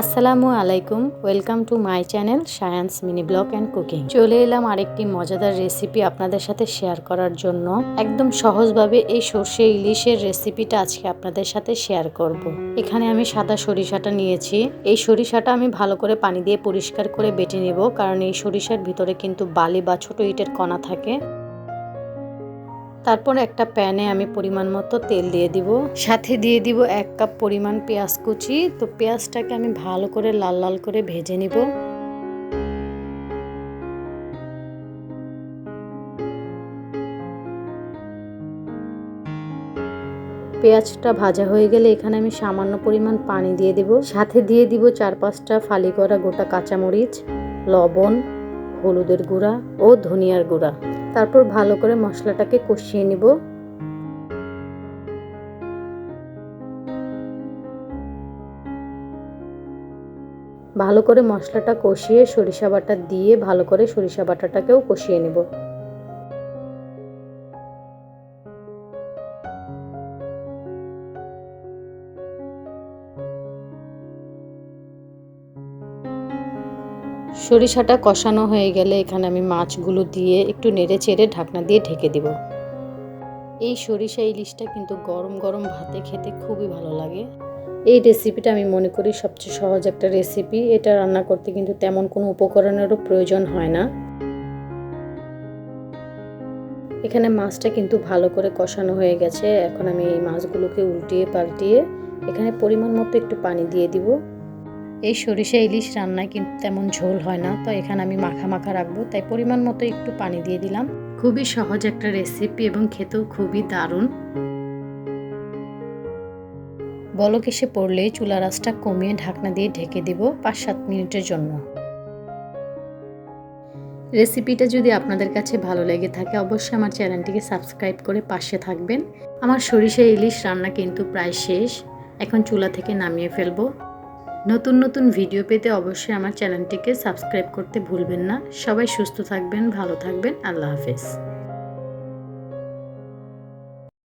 আসসালামু আলাইকুম, welcome to my channel science mini blog and cooking. চলে এলাম আরেকটি মজাদার রেসিপি আপনাদের সাথে শেয়ার করার জন্য। একদম সহজভাবে এই সর্ষে ইলিশের রেসিপিটা আজকে আপনাদের সাথে শেয়ার করব। এখানে আমি সাদা সরিষাটা নিয়েছি। এই সরিষাটা আমি ভালো করে পানি দিয়ে পরিষ্কার করে বেটে নেব, কারণ এই সরিষার ভিতরে কিন্তু বালি বা ছোট ইটের কণা থাকে। তারপর একটা প্যানে আমি পরিমাণ মতো তেল দিয়ে দিব। সাথে দিয়ে দিব এক কাপ পরিমাণ পেঁয়াজ কুচি। তো পেঁয়াজটাকে আমি ভালো করে লাল লাল করে ভেজে নিব। পেঁয়াজটা ভাজা হয়ে গেলে এখানে আমি সামান্য পরিমাণ পানি দিয়ে দিব। সাথে দিয়ে দিব চার পাঁচটা ফালি করা গোটা কাঁচামরিচ, লবণ হলুদের গুঁড়া ও ধনিয়ার গুঁড়া। তারপর ভালো করে মশলাটাকে কষিয়ে নিব। ভালো করে মশলাটা কষিয়ে সরিষা বাটা দিয়ে ভালো করে সরিষা বাটাটাকেও কষিয়ে নিব। সরিষাটা কষানো হয়ে গেলে এখানে আমি মাছগুলো দিয়ে একটু নেড়ে চেড়ে ঢাকনা দিয়ে ঢেকে দিব। এই সরিষা ইলিশটা কিন্তু গরম গরম ভাতে খেতে খুবই ভালো লাগে। এই রেসিপিটা আমি মনে করি সবচেয়ে সহজ একটা রেসিপি এটা রান্না করতে কিন্তু তেমন কোনো উপকরণেরও প্রয়োজন হয় না। এখানে মাছটা কিন্তু ভালো করে কষানো হয়ে গেছে। এখন আমি এই মাছগুলোকে উল্টিয়ে পাল্টিয়ে এখানে পরিমাণ মতো একটু পানি দিয়ে দিব। এই সরিষা, ইলিশ রান্নায় কিন্তু তেমন ঝোল হয় না। তো এখানে আমি মাখা মাখা রাখব। তাই পরিমাণ মতো একটু পানি দিয়ে দিলাম। খুবই সহজ একটা রেসিপি এবং খেতেও খুবই দারুণ। বলক এসে পড়লে চুলা রাসটা কমিয়ে ঢাকনা দিয়ে ঢেকে দিব পাঁচ সাত মিনিটের জন্য। রেসিপিটা যদি আপনাদের কাছে ভালো লেগে থাকে, অবশ্যই আমার চ্যানেলটিকে সাবস্ক্রাইব করে পাশে থাকবেন। আমার সরিষা, ইলিশ রান্না কিন্তু প্রায় শেষ। এখন চুলা থেকে নামিয়ে ফেলব। নতুন নতুন ভিডিও পেতে অবশ্যই আমার চ্যানেলটিকে সাবস্ক্রাইব করতে ভুলবেন না। সবাই সুস্থ থাকবেন, ভালো থাকবেন। আল্লাহ হাফেজ।